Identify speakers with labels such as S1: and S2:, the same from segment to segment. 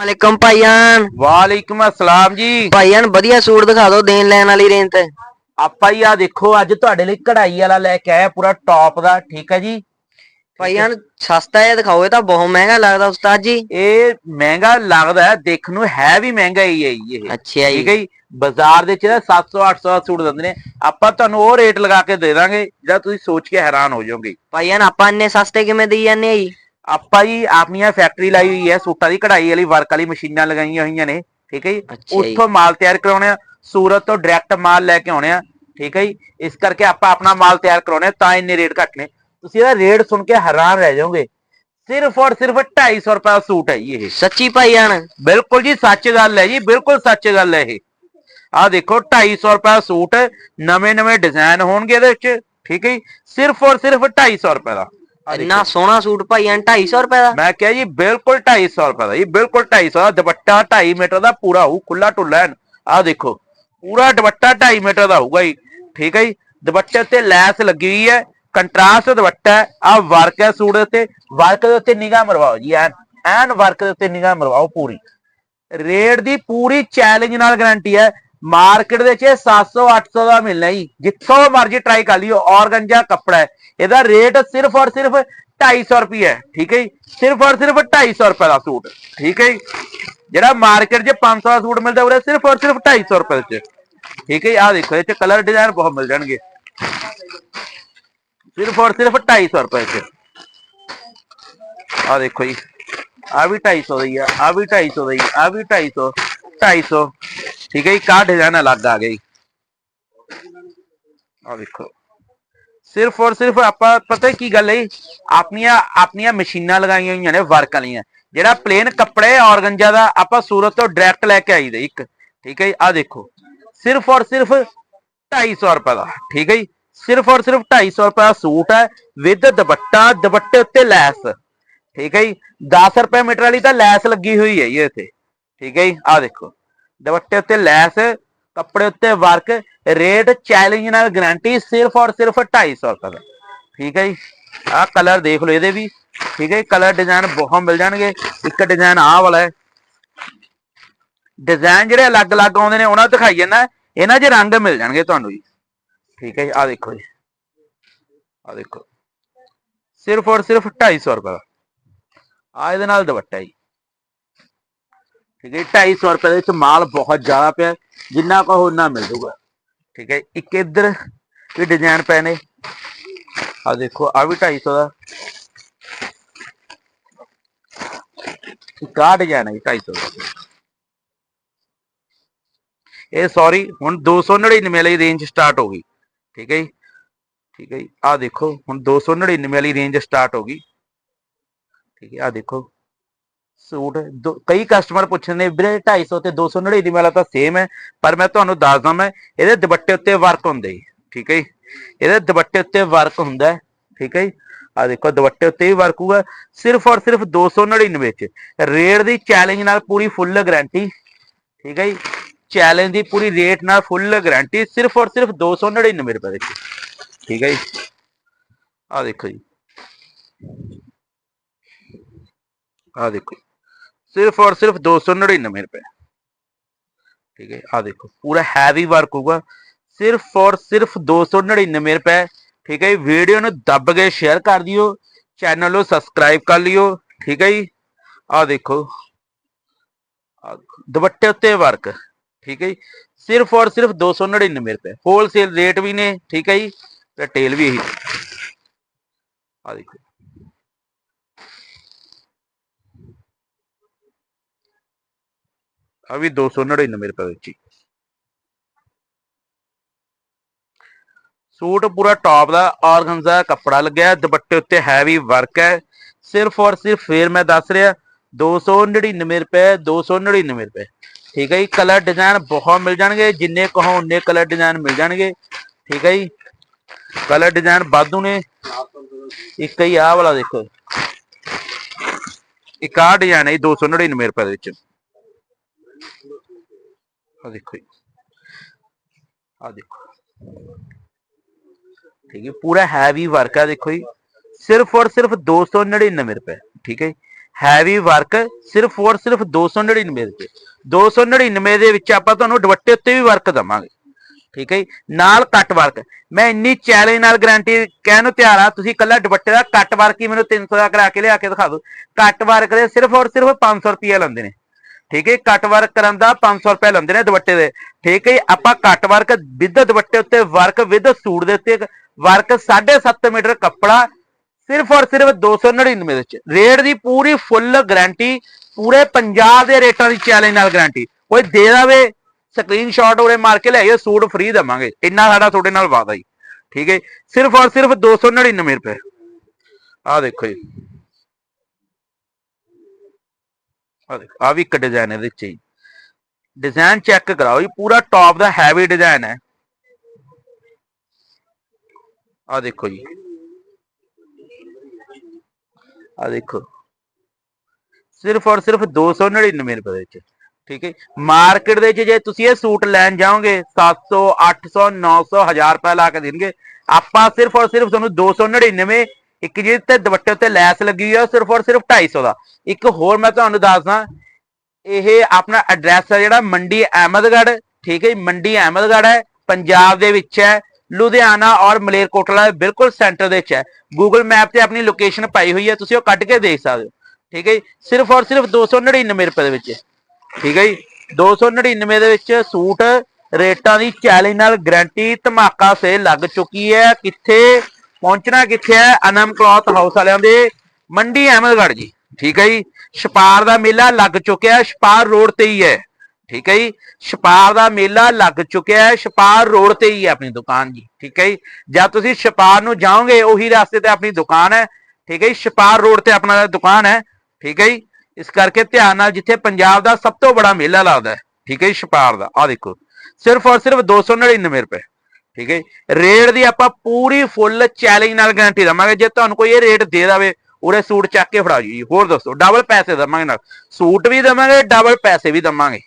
S1: ਵਾਲੇਕਮ ਭਾਈਆਨ।
S2: ਵਾਲੇਕੁਮ ਅਸਲਾਮ ਜੀ।
S1: ਭਾਈਆਨ ਵਧੀਆ ਸੂਟ ਦਿਖਾ ਦਿਓ ਦੇਣ ਲੈਣ ਵਾਲੀ ਰੇਂਜ ਤੇ।
S2: ਆਪਾਂ ਹੀ ਆ ਦੇਖੋ ਅੱਜ ਤੁਹਾਡੇ ਲਈ ਕਢਾਈ ਵਾਲਾ ਲੈ ਕੇ ਆਇਆ ਪੂਰਾ ਟੌਪ ਦਾ ਠੀਕ ਹੈ ਜੀ?
S1: ਭਾਈਆਨ ਸਸਤਾ ਜਿਹਾ ਦਿਖਾਓ ਇਹ ਤਾਂ ਬਹੁਤ ਮਹਿੰਗਾ ਲੱਗਦਾ ਉਸਤਾਦ ਜੀ।
S2: ਇਹ ਮਹਿੰਗਾ ਲੱਗਦਾ ਹੈ ਦੇਖਣ ਨੂੰ ਹੈ ਵੀ ਮਹਿੰਗਾ ਹੀ ਹੈ ਇਹ।
S1: ਅੱਛਾ
S2: ਠੀਕ
S1: ਜੀ
S2: ਹੈ ਜੀ? ਬਾਜ਼ਾਰ ਦੇ ਚ 700 800 ਦਾ ਸੂਟ ਦਿੰਦੇ ਨੇ। ਆਪਾਂ ਤੁਹਾਨੂੰ ਉਹ ਰੇਟ ਲਗਾ ਕੇ ਦੇ ਦਾਂਗੇ ਜਿਹੜਾ ਤੁਸੀਂ ਸੋਚ ਕੇ ਹੈਰਾਨ ਹੋ ਜਾਓਗੇ।
S1: ਭਾਈਆਨ ਆਪਾਂ ਇੰਨੇ ਸਸਤੇ ਕਿਵੇਂ ਦੇਈ ਜਾਂਦੇ ਆ ਜੀ?
S2: ਆਪਾਂ ਜੀ ਆਪਣੀਆਂ ਫੈਕਟਰੀ ਲਾਈ ਹੋਈ ਹੈ ਸੂਟਾਂ ਦੀ ਕਢਾਈ ਵਾਲੀ ਵਰਕ ਵਾਲੀ ਮਸ਼ੀਨਾਂ ਲਗਾਈਆਂ ਹੋਈਆਂ ਨੇ ਠੀਕ ਹੈ ਜੀ? ਉੱਥੋਂ ਮਾਲ ਤਿਆਰ ਕਰਾਉਣੇ ਆ ਸੂਰਤ ਤੋਂ ਡਾਇਰੈਕਟ ਮਾਲ ਲੈ ਕੇ ਆਉਣੇ ਆ ਠੀਕ ਹੈ ਜੀ? ਇਸ ਕਰਕੇ ਆਪਾਂ ਆਪਣਾ ਮਾਲ ਤਿਆਰ ਕਰਾਉਣੇ ਤਾਂ ਇੰਨੇ ਰੇਟ ਘੱਟ ਨੇ। ਤੁਸੀਂ ਇਹਦਾ ਰੇਟ ਸੁਣ ਕੇ ਹੈਰਾਨ ਰਹਿ ਜਾਓਗੇ। ਸਿਰਫ ਔਰ ਸਿਰਫ 250 ਰੁਪਏ ਦਾ ਸੂਟ ਹੈ ਜੀ ਇਹ।
S1: ਸੱਚੀ ਭਾਈਆਨ
S2: ਬਿਲਕੁਲ ਜੀ ਸੱਚ ਗੱਲ ਹੈ ਜੀ ਬਿਲਕੁਲ ਸੱਚ ਗੱਲ ਹੈ ਇਹ। ਆਹ ਦੇਖੋ 250 ਰੁਪਏ ਦਾ ਸੂਟ ਨਵੇਂ ਨਵੇਂ ਡਿਜ਼ਾਈਨ ਹੋਣਗੇ ਇਹਦੇ ਵਿੱਚ ਠੀਕ ਹੈ ਜੀ? ਸਿਰਫ ਔਰ ਸਿਰਫ 250 ਰੁਪਏ ਦਾ।
S1: ਇੰਨਾ ਸੋਹਣਾ ਸੂਟ ਭਾਈਆਨ 250 ਰੁਪਏ ਦਾ।
S2: ਮੈਂ ਕਿਹਾ ਜੀ ਬਿਲਕੁਲ 250 ਰੁਪਏ ਦਾ ਜੀ ਬਿਲਕੁਲ 250 ਦਾ ਦੁਪੱਟਾ 2.5 ਮੀਟਰ ਦਾ ਪੂਰਾ ਹੋਊ ਖੁੱਲਾ ਢੁੱਲਾ ਆਹ ਦੇਖੋ ਪੂਰਾ ਦੁਪੱਟਾ 2.5 ਮੀਟਰ ਦਾ ਹੋਊਗਾ ਜੀ ਠੀਕ ਹੈ ਜੀ? ਦੁਪੱਟੇ ਤੇ ਲੈਸ ਲੱਗੀ ਹੋਈ ਹੈ ਕੰਟਰਾਸਟ ਦੁਪੱਟਾ ਹੈ ਆਹ ਵਰਕ ਹੈ ਸੂਟ ਦੇ ਉੱਤੇ ਵਰਕ ਦੇ ਉੱਤੇ ਨਿਗਾਹ ਮਰਵਾਓ ਜੀ ਐਨ ਐਨ ਵਰਕ ਦੇ ਉੱਤੇ ਨਿਗਾਹ ਮਰਵਾਓ ਪੂਰੀ। ਰੇਟ ਦੀ ਪੂਰੀ ਚੈਲੰਜ ਨਾਲ ਗਾਰੰਟੀ ਹੈ ਮਾਰਕੀਟ ਦੇ ਵਿੱਚ 700 800 ਦਾ ਮਿਲਣਾ ਜੀ ਜਿੱਥੋਂ ਮਰਜ਼ੀ ਟਰਾਈ ਕਰ ਲਿਓ ਔਰਗੰਜਾ ਕੱਪੜਾ ਹੈ ਇਹਦਾ ਰੇਟ ਸਿਰਫ ਔਰ ਸਿਰਫ 250 ਰੁਪਏ ਹੈ, ਠੀਕ ਹੈ ਜੀ? ਸਿਰਫ ਔਰ ਸਿਰਫ 250 ਰੁਪਏ ਦਾ ਸੂਟ, ਠੀਕ ਹੈ ਜੀ? ਜਿਹੜਾ ਮਾਰਕੀਟ 'ਚ 500 ਦਾ ਸੂਟ ਮਿਲਦਾ ਉਹ ਸਿਰਫ ਔਰ ਸਿਰਫ 250 ਰੁਪਏ 'ਚ ਠੀਕ ਹੈ ਜੀ? ਦੇਖੋ ਇਹ 'ਚ ਕਲਰ ਡਿਜ਼ਾਈਨ ਬਹੁਤ ਮਿਲ ਜਾਣਗੇ। ਸਿਰਫ ਔਰ ਸਿਰਫ 250 ਰੁਪਏ 'ਚ ਆਹ ਦੇਖੋ ਜੀ ਆ ਵੀ 250 ਦਾ ਹੀ ਆ ਆ ਵੀ 250 ਦਾ ਹੀ ਆ ਵੀ 250 250 ਠੀਕ ਹੈ ਜੀ? ਕਾ ਡਿਜ਼ਾਈਨ ਅਲੱਗ ਆ ਗਈ। ਆ ਦੇਖੋ। ਸਿਰਫ ਔਰ ਸਿਰਫ ਆਪਾਂ, ਪਤਾ ਕੀ ਗੱਲ ਹੈ ਆਪਣੀਆਂ ਆਪਣੀਆਂ ਮਸ਼ੀਨਾਂ ਲਗਾਈਆਂ ਹੋਈਆਂ ਨੇ ਵਰਕ ਵਾਲੀਆਂ। ਜਿਹੜਾ ਪਲੇਨ ਕੱਪੜੇ ਔਰਗੰਜਾ ਦਾ, ਆਪਾਂ ਸੂਰਤ ਤੋਂ ਡਾਇਰੈਕਟ ਲੈ ਕੇ ਆਈਦੇ ਇੱਕ। ਠੀਕ ਹੈ ਜੀ? ਆ ਦੇਖੋ। ਸਿਰਫ ਔਰ ਸਿਰਫ 250 ਰੁਪਏ ਦਾ। ਠੀਕ ਹੈ ਜੀ? ਸਿਰਫ ਔਰ ਸਿਰਫ 250 ਰੁਪਏ ਦਾ ਸੂਟ ਹੈ ਵਿਦ ਦੁਪੱਟਾ, ਦੁਪੱਟੇ ਉੱਤੇ ਲੈਸ। ਠੀਕ ਹੈ ਜੀ? 10 ਰੁਪਏ ਮੀਟਰ ਵਾਲੀ ਤਾਂ ਲੈਸ ਲੱਗੀ ਹੋਈ ਹੈ ਜੀ ਇੱਥੇ। ਠੀਕ ਹੈ ਜੀ? ਆ ਦੇਖੋ। ਦੁਪੱਟੇ ਉੱਤੇ ਲੈਸ, ਕੱਪੜੇ ਉੱਤੇ ਵਰਕ ਰੇਟ ਚੈਲੰਜ ਨਾਲ ਗਾਰੰਟੀ ਸਿਰਫ ਔਰ ਸਿਰਫ 250 ਰੁਪਏ ਦਾ। ਠੀਕ ਹੈ ਜੀ? ਆਹ ਕਲਰ ਦੇਖ ਲਓ ਇਹਦੇ ਵੀ। ਠੀਕ ਹੈ ਕਲਰ ਡਿਜ਼ਾਈਨ ਬਹੁਤ ਮਿਲ ਜਾਣਗੇ। ਇੱਕ ਡਿਜ਼ਾਈਨ ਆਹ ਵਾਲਾ ਹੈ। ਡਿਜ਼ਾਈਨ ਜਿਹੜੇ ਅਲੱਗ-ਅਲੱਗ ਆਉਂਦੇ ਨੇ, ਉਹਨਾਂ ਦਿਖਾਈ ਜਾਂਦਾ ਇਹਨਾਂ 'ਚ ਰੰਗ ਮਿਲ ਜਾਣਗੇ ਤੁਹਾਨੂੰ ਜੀ। ਠੀਕ ਹੈ ਜੀ? ਆਹ ਦੇਖੋ ਜੀ। ਆਹ ਦੇਖੋ। ਸਿਰਫ ਔਰ ਸਿਰਫ 250 ਰੁਪਏ ਦਾ। ਆ ਇਹਦੇ ਨਾਲ ਦੁਪੱਟਾ ਜੀ। ਠੀਕ ਹੈ 250 ਰੁਪਏ ਦੇ ਵਿੱਚ ਮਾਲ ਬਹੁਤ ਜ਼ਿਆਦਾ ਪਿਆ। ਜਿੰਨਾ ਕਹੋ ਉਨਾ ਮਿਲ ਜੂਗਾ ਠੀਕ ਹੈ ਇੱਕ ਇੱਧਰ ਵੀ ਡਿਜ਼ਾਈਨ ਪਏ ਨੇ। ਆ ਦੇਖੋ ਆ ਵੀ 250 ਦਾ। ਇੱਕ ਆਹ ਡਿਜ਼ਾਈਨ ਹੈ ਜੀ 250 ਦਾ। ਇਹ ਸੌਰੀ ਹੁਣ 299 ਵਾਲੀ ਰੇਂਜ ਸਟਾਰਟ ਹੋ ਗਈ। ਠੀਕ ਹੈ ਜੀ। ਠੀਕ ਹੈ ਜੀ। ਆ ਦੇਖੋ, ਹੁਣ 299 ਵਾਲੀ ਰੇਂਜ ਸਟਾਰਟ ਹੋ ਗਈ। ਠੀਕ ਹੈ ਆ ਦੇਖੋ। ਸੂਟ ਦੋ- ਕਈ ਕਸਟਮਰ ਪੁੱਛਦੇ ਨੇ ਵੀਰੇ 250 ਤੇ 299 ਵਾਲਾ ਤਾਂ ਸੇਮ ਹੈ ਪਰ ਮੈਂ ਤੁਹਾਨੂੰ ਦੱਸਦਾ ਮੈਂ ਇਹਦੇ ਦੁਪੱਟੇ ਉੱਤੇ ਵਰਕ ਹੁੰਦੇ ਜੀ ਠੀਕ ਹੈ ਜੀ? ਇਹਦੇ ਦੁਪੱਟੇ ਉੱਤੇ ਵਰਕ ਹੁੰਦਾ ਹੈ, ਠੀਕ ਹੈ ਜੀ? ਆ ਦੇਖੋ ਦੁਪੱਟੇ ਉੱਤੇ ਵੀ ਵਰਕ ਹੋਊਗਾ ਸਿਰਫ ਔਰ ਸਿਰਫ 299 ਚ ਰੇਟ ਦੀ ਚੈਲੰਜ ਨਾਲ ਪੂਰੀ ਫੁੱਲ ਗਾਰੰਟੀ ਠੀਕ ਹੈ ਜੀ? ਚੈਲੰਜ ਦੀ ਪੂਰੀ ਰੇਟ ਨਾਲ ਫੁੱਲ ਗਾਰੰਟੀ ਸਿਰਫ ਔਰ ਸਿਰਫ 299 ਰੁਪਏ ਦੇ ਵਿੱਚ ਠੀਕ ਹੈ ਜੀ? ਆ ਦੇਖੋ ਜੀ। ਆ ਦੇਖੋ। ਸਿਰਫ ਔਰ ਸਿਰਫ 299 ਰੁਪਏ ਠੀਕ ਹੈ ਆ ਦੇਖੋ ਪੂਰਾ ਹੈਵੀ ਵਰਕ ਹੋਊਗਾ ਸਿਰਫ ਔਰ ਸਿਰਫ 299 ਰੁਪਏ ਠੀਕ ਹੈ ਵੀਡੀਓ ਨੂੰ ਦੱਬ ਕੇ ਸ਼ੇਅਰ ਕਰ ਦਿਓ ਚੈਨਲ ਨੂੰ ਸਬਸਕ੍ਰਾਈਬ ਕਰ ਲਿਓ ਠੀਕ ਹੈ ਜੀ ਆ ਦੇਖੋ ਆਹ ਦੇਖੋ, ਦੁਪੱਟੇ ਉੱਤੇ ਵਰਕ ਠੀਕ ਹੈ ਜੀ ਸਿਰਫ ਔਰ ਸਿਰਫ 299 ਰੁਪਏ ਹੋਲਸੇਲ ਰੇਟ ਵੀ ਨੇ ਠੀਕ ਹੈ ਜੀ ਰਿਟੇਲ ਵੀ ਇਹੀ ਆ ਦੇਖੋ ਆ ਵੀ 299 ਰੁਪਏ ਵਿੱਚ ਹੀ। ਸੂਟ ਪੂਰਾ ਟੌਪ ਦਾ ਆਰਗਨਜ਼ਾ ਕੱਪੜਾ ਲੱਗਿਆ, ਦੁਪੱਟੇ ਉੱਤੇ ਹੈਵੀ ਵਰਕ ਹੈ। ਸਿਰਫ ਔਰ ਸਿਰਫ ਫੇਰ ਮੈਂ ਦੱਸ ਰਿਹਾ 299 ਰੁਪਏ 299 ਰੁਪਏ। ਠੀਕ ਹੈ ਜੀ ਕਲਰ ਡਿਜ਼ਾਈਨ ਬਹੁਤ ਮਿਲ ਜਾਣਗੇ, ਜਿੰਨੇ ਕਹੋ ਉਨੇ ਕਲਰ ਡਿਜ਼ਾਈਨ ਮਿਲ ਜਾਣਗੇ। ਠੀਕ ਹੈ ਜੀ ਕਲਰ ਡਿਜ਼ਾਈਨ ਵਾਧੂ ਨੇ। ਇੱਕ ਹੀ ਆਹ ਵਾਲਾ ਦੇਖੋ। ਇੱਕ ਆਹ ਡਿਜ਼ਾਈਨ ਹੈ ਜੀ 299 ਰੁਪਏ ਦੇ ਵਿੱਚ। ਆ ਦੇਖੋ ਜੀ। ਆ ਦੇਖੋ। ਠੀਕ ਹੈ, ਪੂਰਾ ਹੈਵੀ ਵਰਕ ਆ ਦੇਖੋ ਜੀ। ਸਿਰਫ ਔਰ ਸਿਰਫ 299 ਰੁਪਏ, ਠੀਕ ਹੈ ਜੀ। ਹੈਵੀ ਵਰਕ ਸਿਰਫ ਔਰ ਸਿਰਫ 299 ਦੇ ਵਿੱਚ 299 ਦੇ ਵਿੱਚ ਆਪਾਂ ਤੁਹਾਨੂੰ ਦੁਪੱਟੇ ਉੱਤੇ ਵੀ ਵਰਕ ਦਵਾਂਗੇ। ਠੀਕ ਹੈ ਜੀ, ਨਾਲ ਕੱਟ ਵਰਕ ਮੈਂ ਇੰਨੀ ਚੈਲੰਜ ਨਾਲ ਗਾਰੰਟੀ ਕਹਿਣ ਨੂੰ ਤਿਆਰ ਆ, ਤੁਸੀਂ ਕੱਲਾ ਦੁਪੱਟੇ ਦਾ ਕੱਟ ਵਰਕ ਹੀ ਮੈਨੂੰ 300 ਦਾ ਕਰਾ ਕੇ ਲਿਆ ਕੇ ਦਿਖਾ ਦਿਓ। ਕੱਟ ਵਰਕ ਦੇ ਸਿਰਫ ਔਰ ਸਿਰਫ 500 ਰੁਪਏ ਲੈਂਦੇ ਨੇ। ਠੀਕ ਹੈ ਕੱਟ ਵਰਕ ਕਰਨ ਦਾ 500 ਰੁਪਏ ਲੈਂਦੇ ਨੇ ਦੁਪੱਟੇ ਦੇ। ਠੀਕ ਹੈ ਆਪਾਂ ਕੱਟ ਵਰਕ ਵਿਦ ਦੁਪੱਟੇ ਉੱਤੇ ਵਰਕ ਵਿਦ ਸੂਟ ਦੇ ਉੱਤੇ ਵਰਕ 7.5 ਮੀਟਰ ਕੱਪੜਾ ਸਿਰਫ ਔਰ ਸਿਰਫ 299 ਦੇ ਵਿੱਚ। ਰੇਟ ਦੀ ਪੂਰੀ ਫੁੱਲ ਗਾਰੰਟੀ ਪੂਰੇ ਪੰਜਾਬ ਦੇ ਰੇਟਾਂ ਦੀ ਚੈਲੰਜ ਨਾਲ ਗਾਰੰਟੀ ਕੋਈ ਦੇ ਦੇਵੇ ਸਕਰੀਨਸ਼ਾਟ ਉਰੇ ਮਾਰ ਕੇ ਲੈ ਆਇਓ, ਸੂਟ ਫ੍ਰੀ ਦੇਵਾਂਗੇ। ਇੰਨਾ ਸਾਡਾ ਤੁਹਾਡੇ ਨਾਲ ਵਾਅਦਾ ਜੀ। ਠੀਕ ਹੈ ਜੀ। ਸਿਰਫ ਔਰ ਸਿਰਫ 299 ਰੁਪਏ। ਆ ਦੇਖੋ ਜੀ। ਆ ਦੇਖੋ ਆ ਵੀ ਇੱਕ ਡਿਜ਼ਾਈਨ ਇਹਦੇ ਵਿੱਚ ਜੀ। ਡਿਜ਼ਾਈਨ ਚੈੱਕ ਕਰਾਓ ਜੀ, ਪੂਰਾ ਟੌਪ ਦਾ ਹੈਵੀ ਡਿਜ਼ਾਈਨ ਹੈ। ਆ ਦੇਖੋ ਜੀ। ਆ ਦੇਖੋ। ਸਿਰਫ ਔਰ ਸਿਰਫ 299 ਰੁਪਏ ਦੇ ਵਿੱਚ। ਠੀਕ ਹੈ ਮਾਰਕੀਟ ਦੇ ਵਿੱਚ ਜੇ ਤੁਸੀਂ ਇਹ ਸੂਟ ਲੈਣ ਜਾਓਗੇ 700 800 900 1000 ਰੁਪਏ ਲਾ ਕੇ ਦੇਣਗੇ। ਆਪਾਂ ਸਿਰਫ ਔਰ ਸਿਰਫ ਤੁਹਾਨੂੰ 299 ਇੱਕ ਜਿਹਦੇ ਤੇ ਦੁਪੱਟੇ ਉੱਤੇ ਲੈਸ ਲੱਗੀ ਹੋਈ ਹੈ ਸਿਰਫ ਔਰ ਸਿਰਫ 250 ਦਾ। ਇੱਕ ਹੋਰ ਮੈਂ ਤੁਹਾਨੂੰ ਦੱਸਦਾ ਇਹ ਆਪਣਾ ਐਡਰੈਸ ਹੈ ਜਿਹੜਾ ਮੰਡੀ ਅਹਿਮਦਗੜ੍ਹ ਠੀਕ ਹੈ ਜੀ, ਮੰਡੀ ਅਹਿਮਦਗੜ੍ਹ ਹੈ ਪੰਜਾਬ ਦੇ ਵਿੱਚ ਹੈ ਲੁਧਿਆਣਾ ਔਰ ਮਲੇਰਕੋਟਲਾ ਦੇ ਬਿਲਕੁਲ ਸੈਂਟਰ ਦੇ ਵਿੱਚ ਹੈ। ਗੂਗਲ ਮੈਪ ਤੇ ਆਪਣੀ ਲੋਕੇਸ਼ਨ ਪਾਈ ਹੋਈ ਹੈ ਤੁਸੀਂ ਉਹ ਕੱਢ ਕੇ ਦੇਖ ਸਕਦੇ ਹੋ ਠੀਕ ਹੈ ਜੀ ਸਿਰਫ ਔਰ ਸਿਰਫ 299 ਰੁਪਏ ਦੇ ਵਿੱਚ ਠੀਕ ਹੈ ਜੀ 299 ਦੇ ਵਿੱਚ ਸੂਟ ਰੇਟਾਂ ਦੀ ਚੈਲੰਜ ਨਾਲ ਗਾਰੰਟੀ ਧਮਾਕਾ ਸੇਲ ਲੱਗ ਚੁੱਕੀ ਹੈ ਕਿੱਥੇ? ਪਹੁੰਚਣਾ ਕਿੱਥੇ ਹੈ? ਅਨਮ ਕਲੌਥ ਹਾਊਸ ਵਾਲਿਆਂ ਦੇ ਮੰਡੀ ਅਹਿਮਦਗੜ੍ਹ ਜੀ। ਠੀਕ ਹੈ ਜੀ? ਛਪਾਰ ਦਾ ਮੇਲਾ ਲੱਗ ਚੁੱਕਿਆ ਹੈ, ਛਪਾਰ ਰੋਡ ਤੇ ਹੀ ਹੈ। ਠੀਕ ਹੈ ਜੀ? ਛਪਾਰ ਦਾ ਮੇਲਾ ਲੱਗ ਚੁੱਕਿਆ ਹੈ, ਛਪਾਰ ਰੋਡ ਤੇ ਹੀ ਹੈ ਆਪਣੀ ਦੁਕਾਨ ਜੀ। ਠੀਕ ਹੈ ਜੀ? ਜਦ ਤੁਸੀਂ ਛਪਾਰ ਨੂੰ ਜਾਓਗੇ, ਉਹੀ ਰਸਤੇ ਤੇ ਆਪਣੀ ਦੁਕਾਨ ਹੈ। ਠੀਕ ਹੈ ਜੀ? ਛਪਾਰ ਰੋਡ ਤੇ ਆਪਣਾ ਦੁਕਾਨ ਹੈ। ਠੀਕ ਹੈ ਜੀ? ਇਸ ਕਰਕੇ ਧਿਆਨ ਨਾਲ ਜਿੱਥੇ ਪੰਜਾਬ ਦਾ ਸਭ ਤੋਂ ਬੜਾ ਮੇਲਾ ਲੱਗਦਾ ਹੈ, ਠੀਕ ਹੈ ਜੀ? ਛਪਾਰ ਦਾ। ਆ ਦੇਖੋ। ਸਿਰਫ ਔਰ ਸਿਰਫ 299 ਰੁਪਏ। ਠੀਕ ਹੈ ਜੀ। ਰੇਟ ਦੀ ਆਪਾਂ ਪੂਰੀ ਫੁੱਲ ਚੈਲੰਜ ਨਾਲ ਗਾਰੰਟੀ ਦਵਾਂਗੇ, ਜੇ ਤੁਹਾਨੂੰ ਕੋਈ ਇਹ ਰੇਟ ਦੇ ਦੇਵੇ, ਉਰੇ ਸੂਟ ਚੱਕ ਕੇ ਫੜਾ ਜੀ। ਹੋਰ ਦੱਸੋ ਡਬਲ ਪੈਸੇ ਦਵਾਂਗੇ ਨਾਲ। ਸੂਟ ਵੀ ਦਵਾਂਗੇ ਡਬਲ ਪੈਸੇ ਵੀ ਦਵਾਂਗੇ।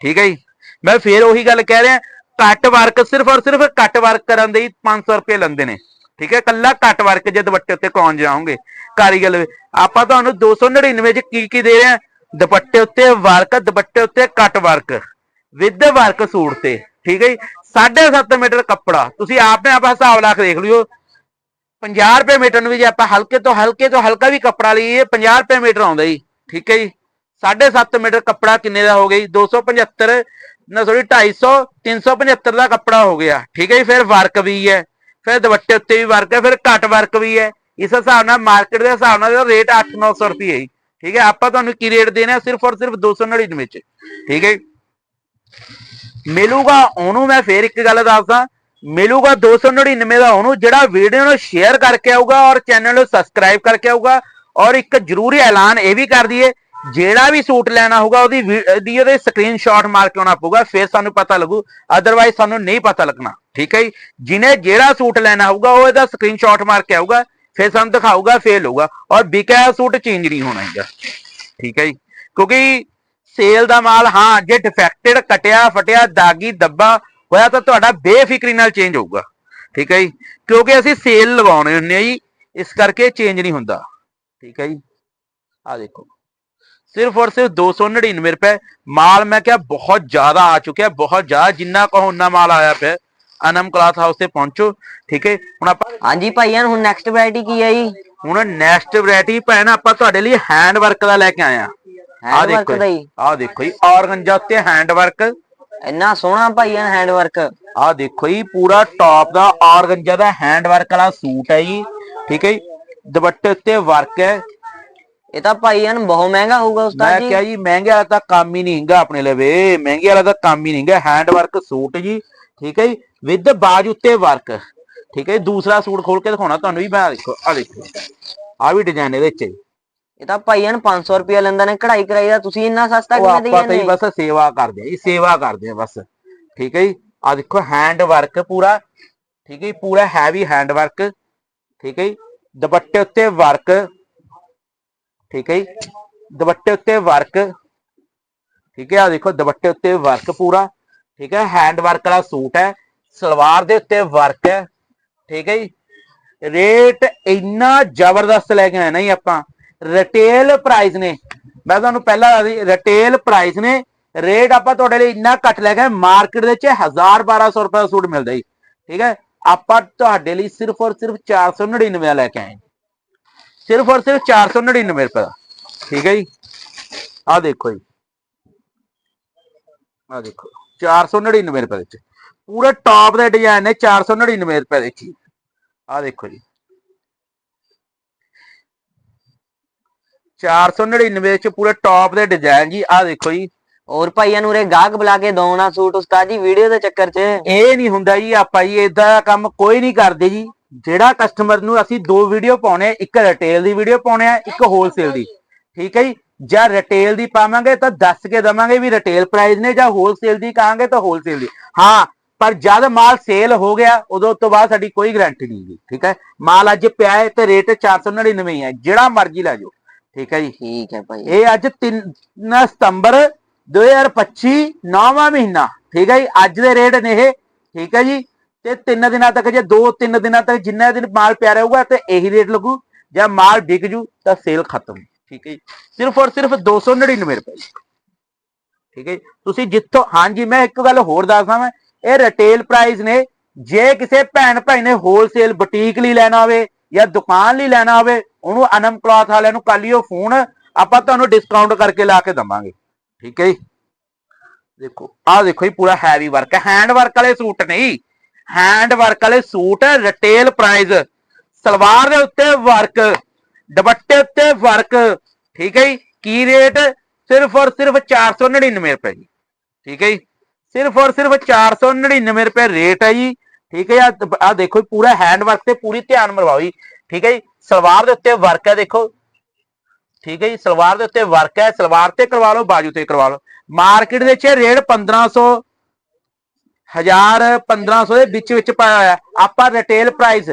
S2: ਠੀਕ ਹੈ ਜੀ? ਮੈਂ ਫੇਰ ਉਹੀ ਗੱਲ ਕਹਿ ਰਿਹਾ ਕੱਟ ਵਰਕ ਸਿਰਫ ਔਰ ਸਿਰਫ ਕੱਟ ਵਰਕ ਕਰਨ ਦੇ ਹੀ 500 ਰੁਪਏ ਲੈਂਦੇ ਨੇ। ਠੀਕ ਹੈ? ਕੱਲਾ ਕੱਟ ਵਰਕ ਜੇ ਦੁਪੱਟੇ ਉੱਤੇ ਕੌਣ ਜਾਓਗੇ, ਕਾਰੀਗਰ ਲਵੇ। ਆਪਾਂ ਤੁਹਾਨੂੰ 299 ਚ ਕੀ ਕੀ ਦੇ ਰਹੇ ਹਾਂ? ਦੁਪੱਟੇ ਉੱਤੇ ਵਰਕ ਦੁਪੱਟੇ ਉੱਤੇ cut work with work suit ਤੇ। ਠੀਕ ਹੈ ਜੀ? 7.5 ਮੀਟਰ ਕੱਪੜਾ। ਤੁਸੀਂ ਆਪਨੇ ਆਪਾਂ ਹਿਸਾਬ ਲਾ ਕੇ ਦੇਖ ਲਿਓ। 50 ਰੁਪਏ ਮੀਟਰ ਨੂੰ ਵੀ ਜੇ ਆਪਾਂ ਹਲਕੇ ਤੋਂ ਹਲਕੇ ਤੋਂ ਹਲਕਾ ਵੀ ਕੱਪੜਾ ਲਈਏ 50 ਰੁਪਏ ਮੀਟਰ ਆਉਂਦਾ ਜੀ। ਠੀਕ ਹੈ ਜੀ? 7.5 ਮੀਟਰ ਕੱਪੜਾ ਕਿੰਨੇ ਦਾ ਹੋ ਗਿਆ ਜੀ? 275 ਨਾ ਸੋਰੀ 250 375 ਦਾ ਕੱਪੜਾ ਹੋ ਗਿਆ। ਠੀਕ ਹੈ ਜੀ? ਫਿਰ ਵਰਕ ਵੀ ਹੈ। ਫਿਰ ਦੁਪੱਟੇ ਉੱਤੇ ਵੀ ਵਰਕ ਹੈ, ਫਿਰ ਘੱਟ ਵਰਕ ਵੀ ਹੈ। ਇਸ ਹਿਸਾਬ ਨਾਲ ਮਾਰਕੀਟ ਦੇ ਹਿਸਾਬ ਨਾਲ ਰੇਟ 8-900 ਰੁਪਏ ਹੈ ਜੀ। ਠੀਕ ਹੈ? ਆਪਾਂ ਤੁਹਾਨੂੰ ਕੀ ਰੇਟ ਦੇਣਾ ਸਿਰਫ ਔਰ ਸਿਰਫ 299 ਵਿੱਚ ਠੀਕ ਹੈ ਜੀ। ਮਿਲੂਗਾ ਉਹਨੂੰ ਮੈਂ ਫੇਰ ਇੱਕ ਗੱਲ ਦੱਸਦਾ, ਮਿਲੂਗਾ 299 ਦਾ ਉਹਨੂੰ, ਜਿਹੜਾ ਵੀਡੀਓ ਨੂੰ ਸ਼ੇਅਰ ਕਰਕੇ ਆਊਗਾ ਔਰ ਚੈਨਲ ਨੂੰ ਸਬਸਕ੍ਰਾਈਬ ਕਰਕੇ ਆਊਗਾ, ਔਰ ਇੱਕ ਜ਼ਰੂਰੀ ਐਲਾਨ ਇਹ ਵੀ ਕਰ ਦਈਏ, ਜਿਹੜਾ ਵੀ ਸੂਟ ਲੈਣਾ ਹੋਊਗਾ ਉਹਦੀ ਵੀ- ਦੀ ਉਹਦੇ ਸਕਰੀਨਸ਼ਾਟ ਮਾਰ ਕੇ ਆਉਣਾ ਪਊਗਾ, ਫਿਰ ਸਾਨੂੰ ਪਤਾ ਲੱਗੂ ਅਦਰਵਾਈਜ਼ ਸਾਨੂੰ ਨਹੀਂ ਪਤਾ ਲੱਗਣਾ, ਠੀਕ ਹੈ ਜੀ? ਜਿਹਨੇ ਜਿਹੜਾ ਸੂਟ ਲੈਣਾ ਹੋਊਗਾ, ਉਹ ਇਹਦਾ ਸਕਰੀਨਸ਼ਾਟ ਮਾਰ ਕੇ ਆਊਗਾ, ਫਿਰ ਸਾਨੂੰ ਦਿਖਾਊਗਾ ਫੇਲ ਹੋਊਗਾ, ਔਰ ਵਿਕਿਆ ਸੂਟ ਚੇਂਜ ਨਹੀਂ ਹੋਣਾ ਹੈਗਾ, ਠੀਕ ਹੈ ਜੀ? ਕਿਉਂਕਿ ਸੇਲ ਦਾ ਮਾਲ ਹਾਂ ਜੇ ਡਿਫੈਕਟਡ ਕਟਿਆ ਫਟਿਆ ਦਾਗੀ ਦੱਬਾ ਹੋਇਆ ਤਾਂ ਤੁਹਾਡਾ ਬੇਫਿਕਰੀ ਨਾਲ ਚੇਂਜ ਹੋਊਗਾ। ਠੀਕ ਹੈ ਜੀ? ਕਿਉਂਕਿ ਅਸੀਂ ਸੇਲ ਲਗਾਉਣੇ ਹੁੰਦੇ ਆ ਜੀ ਇਸ ਕਰਕੇ ਚੇਂਜ ਨਹੀਂ ਹੁੰਦਾ। ਠੀਕ ਹੈ ਜੀ? ਆ ਦੇਖੋ। ਸਿਰਫ ਔਰ ਸਿਰਫ 299 ਰੁਪਏ। ਮਾਲ ਮੈਂ ਕਿਹਾ ਬਹੁਤ ਜ਼ਿਆਦਾ ਆ ਚੁੱਕਿਆ ਬਹੁਤ ਜ਼ਿਆਦਾ ਜਿੰਨਾ ਕਹੋ ਉਨਾ ਮਾਲ ਆਇਆ ਪਿਆ। ਅਨਮ ਕਲਾਥ ਹਾਊਸ ਤੇ ਪਹੁੰਚੋ। ਠੀਕ ਹੈ? ਹੁਣ ਆਪਾਂ
S1: ਹਾਂਜੀ ਭਾਈਆਂ ਹੁਣ ਨੈਕਸਟ ਵੈਰਾਈਟੀ ਕੀ ਹੈ ਜੀ?
S2: ਹੁਣ ਨੈਕਸਟ ਵੈਰਾਈਟੀ ਭੈਣ ਆਪਾਂ ਤੁਹਾਡੇ ਲਈ ਹੈਂਡ ਵਰਕ ਦਾ ਲੈ ਕੇ ਆਏ ਆ ਆ ਦੇਖੋ
S1: ਦਾ ਹੀ।
S2: ਆ ਦੇਖੋ ਜੀ ਔਰਗੰਜਾ ਉੱਤੇ ਹੈਂਡ ਵਰਕ
S1: ਇੰਨਾ ਸੋਹਣਾ ਭਾਈਆਂ ਹੈਂਡ ਵਰਕ
S2: ਆ ਦੇਖੋ ਜੀ ਪੂਰਾ ਟੌਪ ਦਾ ਔਰਗੰਜਾ ਦਾ ਹੈਂਡ ਵਰਕ ਵਾਲਾ ਸੂਟ ਹੈ ਜੀ ਠੀਕ ਹੈ ਜੀ ਦੁਪੱਟੇ ਉੱਤੇ ਵਰਕ ਹੈ।
S1: ਇਹ ਤਾਂ ਭਾਈਆਂ ਬਹੁਤ ਮਹਿੰਗਾ ਹੋਊਗਾ
S2: ਮੈਂ
S1: ਉਸਤਾਦ ਜੀ।
S2: ਕਿਹਾ ਜੀ ਮਹਿੰਗੇ ਵਾਲਾ ਤਾਂ ਕੰਮ ਹੀ ਨਹੀਂ ਹੈਗਾ ਆਪਣੇ ਲਵੇ ਮਹਿੰਗੇ ਵਾਲਾ ਤਾਂ ਕੰਮ ਹੀ ਨਹੀਂ ਹੈਗਾ ਹੈਂਡ ਵਰਕ ਸੂਟ ਜੀ ਠੀਕ ਹੈ ਜੀ ਵਿਦ ਬਾਜ ਉੱਤੇ ਵਰਕ ਠੀਕ ਹੈ ਜੀ ਦੂਸਰਾ ਸੂਟ ਖੋਲ ਕੇ ਦਿਖਾਉਣਾ ਤੁਹਾਨੂੰ ਵੀ ਮੈਂ ਆਹ ਦੇਖੋ ਆ ਦੇਖੋ ਆ ਵੀ ਡਿਜ਼ਾਈਨ ਇਹਦੇ ਵਿੱਚ ਹੈ ਜੀ।
S1: ਇਹ ਤਾਂ ਭਾਈਆਂ 500 ਰੁਪਏ ਲੈਂਦਾ ਨੇ ਕਢਾਈ ਕਰਾਈ ਦਾ ਤੁਸੀਂ ਇੰਨਾ ਸਸਤਾ
S2: ਉਹ
S1: ਕਿਵੇਂ
S2: ਆਪਾਂ
S1: ਦੇਈ
S2: ਤਾਂ ਜੀ
S1: ਜਾਂਦੇ
S2: ਬਸ ਸੇਵਾ ਕਰਦੇ ਆ ਜੀ ਸੇਵਾ ਕਰਦੇ ਆ ਬਸ। ਠੀਕ ਹੈ ਜੀ? ਆ ਦੇਖੋ ਹੈਂਡ ਵਰਕ ਪੂਰਾ ਠੀਕ ਹੈ ਜੀ? ਪੂਰਾ ਹੈਵੀ ਹੈਂਡ ਵਰਕ ਠੀਕ ਹੈ ਜੀ? ਦੁਪੱਟੇ ਉੱਤੇ ਵਰਕ ਠੀਕ ਹੈ ਜੀ? ਦੁਪੱਟੇ ਉੱਤੇ ਵਰਕ ਠੀਕ ਹੈ? ਆ ਦੇਖੋ ਦੁਪੱਟੇ ਉੱਤੇ ਵਰਕ ਪੂਰਾ ਠੀਕ ਹੈ? ਹੈਂਡ ਵਰਕ ਵਾਲਾ ਸੂਟ ਹੈ ਸਲਵਾਰ ਦੇ ਉੱਤੇ ਵਰਕ ਹੈ ਠੀਕ ਹੈ ਜੀ? ਰੇਟ ਇੰਨਾ ਜ਼ਬਰਦਸਤ ਲੈ ਕੇ ਆਏ ਨਾ ਜੀ ਆਪਾਂ। ਰਿਟੇਲ ਪ੍ਰਾਈਸ ਨੇ। ਮੈਂ ਤੁਹਾਨੂੰ ਪਹਿਲਾਂ ਰਿਟੇਲ ਪ੍ਰਾਈਸ ਨੇ। ਰੇਟ ਆਪਾਂ ਤੁਹਾਡੇ ਲਈ ਇੰਨਾ ਘੱਟ ਲੈ ਕੇ ਮਾਰਕੀਟ ਦੇ ਵਿੱਚ 1000 1200 ਰੁਪਏ ਦਾ ਸੂਟ ਮਿਲਦਾ ਜੀ। ਠੀਕ ਹੈ? ਆਪਾਂ ਤੁਹਾਡੇ ਲਈ ਸਿਰਫ ਔਰ ਸਿਰਫ 499 ਦਾ ਲੈ ਕੇ ਆਏ। ਸਿਰਫ ਔਰ ਸਿਰਫ 499 ਰੁਪਏ ਦਾ। ਠੀਕ ਹੈ ਜੀ? ਆਹ ਦੇਖੋ ਜੀ। ਆਹ ਦੇਖੋ 499 ਰੁਪਏ ਦੇ ਵਿੱਚ। ਪੂਰੇ ਟੌਪ ਦੇ ਡਿਜ਼ਾਈਨ ਨੇ 499 ਰੁਪਏ ਦੇ ਵਿੱਚ। ਹੀ। ਆਹ ਦੇਖੋ ਜੀ। 499 ਵਿੱਚ ਪੂਰੇ ਟੌਪ ਦੇ ਡਿਜ਼ਾਈਨ ਜੀ ਆਹ ਦੇਖੋ ਜੀ।
S1: ਹੋਰ ਭਾਈਆਂ ਨੂੰ ਰੇ ਗਾਹਕ ਬੁਲਾ ਕੇ ਦੋਣਾ ਸੂਟ ਉਸਤਾਦ ਜੀ ਵੀਡੀਓ ਦੇ ਚੱਕਰ 'ਚ।
S2: ਇਹ ਨਹੀਂ ਹੁੰਦਾ ਜੀ ਆਪਾਂ ਜੀ ਇਦਾਂ ਦਾ ਕੰਮ ਕੋਈ ਨਹੀਂ ਕਰਦੇ ਜੀ। ਜਿਹੜਾ ਕਸਟਮਰ ਨੂੰ ਅਸੀਂ ਦੋ ਵੀਡੀਓ ਪਾਉਣੇ ਆ, ਇੱਕ ਰਿਟੇਲ ਦੀ ਵੀਡੀਓ ਪਾਉਣੇ ਆ ਇੱਕ ਹੋਲਸੇਲ ਦੀ। ਠੀਕ ਹੈ ਜੀ? ਜਾਂ ਰਿਟੇਲ ਦੀ ਪਾਵਾਂਗੇ ਤਾਂ ਦੱਸ ਕੇ ਦਵਾਂਗੇ ਵੀ ਰਿਟੇਲ ਪ੍ਰਾਈਸ ਨੇ ਜਾਂ ਹੋਲਸੇਲ ਦੀ ਕਹਾਂਗੇ ਤਾਂ ਹੋਲਸੇਲ ਦੀ। ਹਾਂ ਪਰ ਜਦ ਮਾਲ ਸੇਲ ਹੋ ਗਿਆ ਉਦੋਂ ਤੋਂ ਬਾਅਦ ਸਾਡੀ ਕੋਈ ਗਾਰੰਟੀ ਨਹੀਂ ਜੀ ਠੀਕ ਹੈ? ਮਾਲ ਅੱਜ ਪਿਆ ਹੈ ਤੇ ਰੇਟ 499 ਹੀ ਹੈ ਜਿਹੜਾ ਮਰਜ਼ੀ ਲੈ ਜਾਓ। ਠੀਕ ਹੈ ਜੀ?
S1: ਠੀਕ ਹੈ ਭਾਈ।
S2: ਇਹ ਅੱਜ 3 ਸਤੰਬਰ 2025 ਨੌਵਾਂ ਮਹੀਨਾ। ਠੀਕ ਹੈ ਜੀ? ਅੱਜ ਦੇ ਰੇਟ ਨੇ ਇਹ। ਠੀਕ ਹੈ ਜੀ? ਤੇ ਤਿੰਨ ਦਿਨਾਂ ਤੱਕ ਜੇ ਦੋ ਤਿੰਨ ਦਿਨਾਂ ਤੱਕ ਜਿੰਨਾ ਦਿਨ ਮਾਲ ਪਿਆ ਰਹੂਗਾ ਤੇ ਇਹੀ ਰੇਟ ਲੱਗੂ। ਜਾਂ ਮਾਲ ਵਿਕ ਜੂ ਤਾਂ ਸੇਲ ਖਤਮ। ਠੀਕ ਹੈ ਜੀ? ਸਿਰਫ ਔਰ ਸਿਰਫ 299 ਰੁਪਏ। ਠੀਕ ਹੈ ਜੀ। ਤੁਸੀਂ ਜਿੱਥੋਂ ਹਾਂਜੀ ਮੈਂ ਇੱਕ ਗੱਲ ਹੋਰ ਦੱਸਦਾ ਮੈਂ ਇਹ ਰਿਟੇਲ ਪ੍ਰਾਈਸ ਨੇ ਜੇ ਕਿਸੇ ਭੈਣ ਭਾਈ ਨੇ ਹੋਲਸੇਲ ਬੁਟੀਕ ਲਈ ਲੈਣਾ ਹੋਵੇ ਜਾਂ ਦੁਕਾਨ ਲਈ ਲੈਣਾ ਹੋਵੇ ਉਹਨੂੰ ਅਨਮ ਵਾਲਿਆਂ ਨੂੰ ਕੱਲ ਹੀ ਉਹ ਫੋਨ ਆਪਾਂ ਤੁਹਾਨੂੰ ਡਿਸਕਾਊਂਟ ਕਰਕੇ ਲਾ ਕੇ ਦਵਾਂਗੇ। ਠੀਕ ਹੈ ਜੀ? ਦੇਖੋ ਆਹ ਦੇਖੋ ਜੀ ਪੂਰਾ ਹੈਵੀ ਵਰਕ ਹੈ। ਹੈਂਡ ਵਰਕ ਵਾਲੇ ਸੂਟ ਨਹੀਂ। ਹੈਂਡ ਵਰਕ ਵਾਲੇ ਸੂਟ ਰਿਟੇਲ ਪ੍ਰਾਈਸ ਸਲਵਾਰ ਦੇ ਉੱਤੇ ਵਰਕ ਦੁਪੱਟੇ ਉੱਤੇ ਵਰਕ ਠੀਕ ਹੈ ਜੀ? ਕੀ ਰੇਟ ਸਿਰਫ ਔਰ ਸਿਰਫ 499 ਰੁਪਏ ਜੀ। ਠੀਕ ਹੈ ਜੀ? ਸਿਰਫ ਔਰ ਸਿਰਫ 499 ਰੁਪਏ ਰੇਟ ਹੈ ਜੀ। ਠੀਕ ਹੈ ਆ ਦੇਖੋ ਜੀ, ਪੂਰਾ ਹੈਂਡ ਵਰਕ ਤੇ ਪੂਰੀ ਧਿਆਨ ਮਰਵਾਓ ਜੀ। ਠੀਕ ਹੈ ਜੀ? ਸਲਵਾਰ ਦੇ ਉੱਤੇ ਵਰਕ ਹੈ ਦੇਖੋ। ਠੀਕ ਹੈ ਜੀ? ਸਲਵਾਰ ਦੇ ਉੱਤੇ ਵਰਕ ਹੈ। ਸਲਵਾਰ ਤੇ ਕਰਵਾ ਲਓ, ਬਾਜੂ ਤੇ ਕਰਵਾ ਲਓ। ਮਾਰਕੀਟ ਦੇ ਵਿੱਚ ਰੇਟ 1500 1000 1500 ਦੇ ਵਿੱਚ ਵਿੱਚ ਪਾਇਆ ਹੋਇਆ ਆਪਾਂ ਰਿਟੇਲ ਪ੍ਰਾਈਸ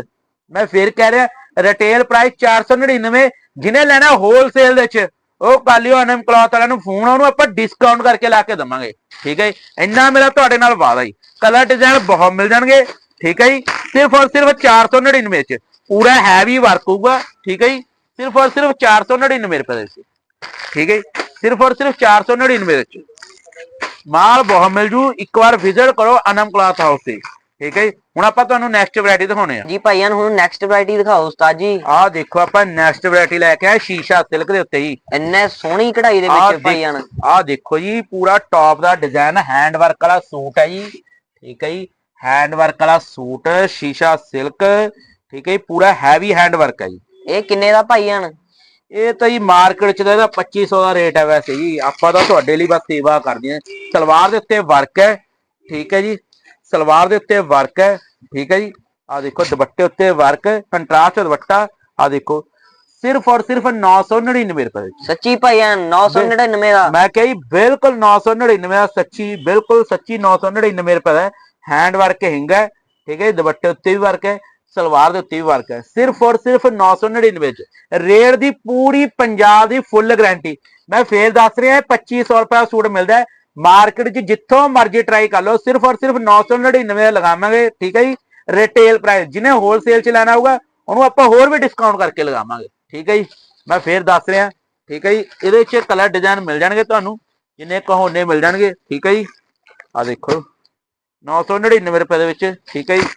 S2: ਮੈਂ ਫੇਰ ਕਹਿ ਰਿਹਾ ਰਿਟੇਲ ਪ੍ਰਾਈਸ 499 ਜਿਹਨੇ ਲੈਣਾ ਹੋਲਸੇਲ ਦੇ ਵਿੱਚ, ਉਹ ਕਾਲਿਓ ਅਨਮ ਕਲੌਥ ਵਾਲਿਆਂ ਨੂੰ ਫੋਨ ਉਹਨੂੰ ਆਪਾਂ ਡਿਸਕਾਊਂਟ ਕਰਕੇ ਲਾ ਕੇ ਦਵਾਂਗੇ। ਠੀਕ ਹੈ ਜੀ? ਇੰਨਾ ਮੇਰਾ ਤੁਹਾਡੇ ਨਾਲ ਵਾਅਦਾ ਜੀ। ਕਲਰ ਡਿਜ਼ਾਈਨ ਬਹੁਤ ਮਿਲ ਜਾਣਗੇ। ਠੀਕ ਹੈ ਜੀ? ਸਿਰਫ ਔਰ ਸਿਰਫ 499 ਵਿੱਚ ਪੂਰਾ ਹੈਵੀ ਵਰਕ ਹੋਊਗਾ ਠੀਕ ਹੈ ਜੀ? ਸਿਰਫ ਔਰ ਸਿਰਫ 499 ਰੁਪਏ ਦੇ ਵਿੱਚ। ਠੀਕ ਹੈ ਸਿਰਫ ਔਰ ਸਿਰਫ 499 ਵਿੱਚ। ਮਾਲ ਬਹੁਤ ਮਿਲ ਜੂ। ਇੱਕ ਵਾਰ ਵਿਜ਼ਿਟ ਕਰੋ ਅਨਮ ਕਲਾਥ ਹਾਊਸ ਤੇ। ਠੀਕ ਹੈ ਹੁਣ ਆਪਾਂ ਤੁਹਾਨੂੰ ਨੈਕਸਟ ਵੈਰਾਈਟੀ ਦਿਖਾਉਣੇ ਆ।
S1: ਜੀ ਭਾਈਆਂ ਨੂੰ ਹੁਣ ਨੈਕਸਟ ਵੈਰਾਈਟੀ ਦਿਖਾਓ ਉਸਤਾਦ ਜੀ।
S2: ਆਹ ਦੇਖੋ ਆਪਾਂ ਨੈਕਸਟ ਵੈਰਾਈਟੀ ਲੈ ਕੇ ਆਏ ਸ਼ੀਸ਼ਾ ਸਿਲਕ ਦੇ ਉੱਤੇ ਜੀ।
S1: ਇੰਨੇ ਸੋਹਣੀ ਕਢਾਈ ਦੇ ਵਿੱਚ ਭਾਈਆਂ
S2: ਆਹ ਦੇਖੋ ਜੀ ਪੂਰਾ ਟੌਪ ਦਾ ਡਿਜ਼ਾਈਨ ਹੈਂਡ ਵਰਕ ਵਾਲਾ ਸੂਟ ਹੈ ਜੀ। ਠੀਕ ਹੈ ਜੀ? ਹੈਂਡ ਵਰਕ ਵਾਲਾ ਸੂਟ ਸ਼ੀਸ਼ਾ ਸਿਲਕ ਠੀਕ ਹੈ ਜੀ ਪੂਰਾ ਹੈਵੀ ਹੈਂਡ ਵਰਕ ਹੈ ਜੀ।
S1: ਇਹ ਕਿੰਨੇ ਦਾ ਭਾਈਆਂ ਨੂੰ
S2: ਇਹ ਤਾਂ ਜੀ ਮਾਰਕੀਟ 'ਚ ਤਾਂ ਇਹਦਾ 2500 ਦਾ ਰੇਟ ਹੈ ਵੈਸੇ ਜੀ। ਆਪਾਂ ਤਾਂ ਤੁਹਾਡੇ ਲਈ ਬਸ ਸੇਵਾ ਕਰਦੇ ਹਾਂ। ਸਲਵਾਰ ਦੇ ਉੱਤੇ ਵਰਕ ਹੈ ਠੀਕ ਹੈ ਜੀ। ਸਲਵਾਰ ਦੇ ਉੱਤੇ ਵਰਕ ਹੈ ਠੀਕ ਹੈ ਜੀ। ਆ ਦੇਖੋ ਦੁਪੱਟੇ ਉੱਤੇ ਵਰਕ ਕੰਟਰਾਸਟ ਦੁਪੱਟਾ ਆ ਦੇਖੋ। ਸਿਰਫ ਔਰ ਸਿਰਫ 999 ਰੁਪਏ
S1: ਸੱਚੀ ਭਾਈਆਂ 999 ਦਾ।
S2: ਮੈਂ ਕਹੀ ਬਿਲਕੁਲ 999 ਦਾ ਸੱਚੀ ਬਿਲਕੁਲ ਸੱਚੀ 999 ਰੁਪਏ ਦਾ ਹੈਂਡ ਵਰਕ ਹੈਗਾ ਠੀਕ ਹੈ ਜੀ, ਦੁਪੱਟੇ ਉੱਤੇ ਵੀ ਵਰਕ ਹੈ। ਸਲਵਾਰ ਦੇ ਉੱਤੇ ਵੀ ਵਰਕ ਹੈ। ਸਿਰਫ ਔਰ ਸਿਰਫ 999 ਵਿੱਚ। ਰੇਟ ਦੀ ਪੂਰੀ ਪੰਜਾਬ ਦੀ ਫੁੱਲ ਗਾਰੰਟੀ ਮੈਂ ਫੇਰ ਦੱਸ ਰਿਹਾ 2500 ਰੁਪਏ ਦਾ ਸੂਟ ਮਿਲਦਾ ਹੈ। ਮਾਰਕੀਟ 'ਚ ਜਿੱਥੋਂ ਮਰਜ਼ੀ ਟਰਾਈ ਕਰ ਲਓ, ਸਿਰਫ ਔਰ ਸਿਰਫ 999 ਦਾ ਲਗਾਵਾਂਗੇ, ਠੀਕ ਹੈ ਜੀ? ਰਿਟੇਲ ਪ੍ਰਾਈਸ ਜਿਹਨੇ ਹੋਲਸੇਲ 'ਚ ਲੈਣਾ ਹੋਊਗਾ, ਉਹਨੂੰ ਆਪਾਂ ਹੋਰ ਵੀ ਡਿਸਕਾਊਂਟ ਕਰਕੇ ਲਗਾਵਾਂਗੇ, ਠੀਕ ਹੈ ਜੀ? ਮੈਂ ਫੇਰ ਦੱਸ ਰਿਹਾ, ਠੀਕ ਹੈ ਜੀ? ਇਹਦੇ 'ਚ ਕਲਰ ਡਿਜ਼ਾਈਨ ਮਿਲ ਜਾਣਗੇ ਤੁਹਾਨੂੰ, ਜਿੰਨੇ ਕਹੋਨੇ ਮਿਲ ਜਾਣਗੇ, ਠੀਕ ਹੈ ਜੀ? ਆ ਦੇਖੋ 999 ਰੁਪਏ ਦੇ ਵਿੱਚ, ਠੀਕ ਹੈ ਜੀ?